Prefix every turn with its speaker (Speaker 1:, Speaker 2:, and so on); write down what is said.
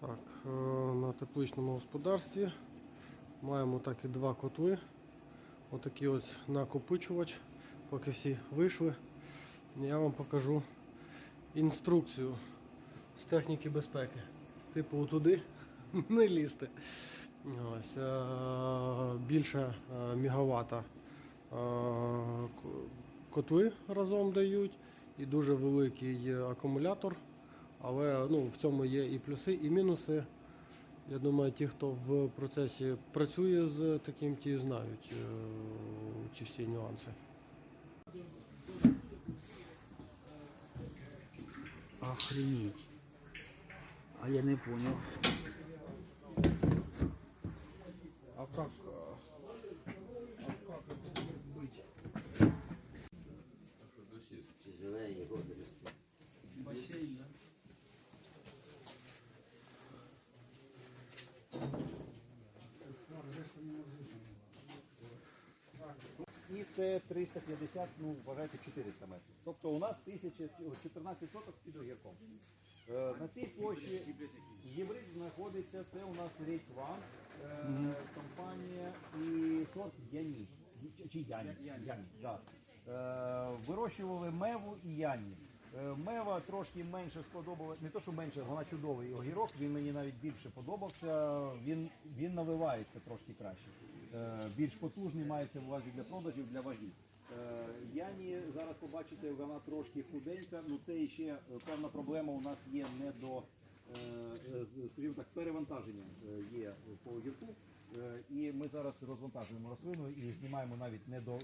Speaker 1: Так, е, на тепличному господарстві маємо так і два котли. Отакий ось накопичувач. Поки всі вийшли, я вам покажу інструкцію з техніки безпеки. Типу туди не лізти. Ось, е, більше е, мегаватта к- котли разом дають і дуже великий акумулятор. Але ну, в цьому є і плюси, і мінуси. Я думаю, ті, хто в процесі працює з таким, ті знають е, ці всі нюанси.
Speaker 2: Охренеть. А я не понял. А как, а, а как это может быть?
Speaker 3: Зелені водорості.
Speaker 2: Бассейн, да?
Speaker 4: І це 350, ну вважайте 400 метрів. Тобто у нас 1000, о, 14 соток під огірком. Е, На цій площі гібрид знаходиться, це у нас Рейт е, компанія і сорт Яні. Чи- Яні? Яні, да. Е, Вирощували меву і Яні. Е, Мева трошки менше сподобалась, не то, що менше, вона чудовий огірок, він мені навіть більше подобався, він, він навивається трошки краще. Е, Більш потужний мається в увазі для продажів, для ваги. Е, Яні зараз побачите, вона трошки худенька, ну це ще е, певна проблема у нас є не до, скажімо так, перевантаження є по огірку. І ми зараз розвантажуємо рослину і знімаємо навіть не до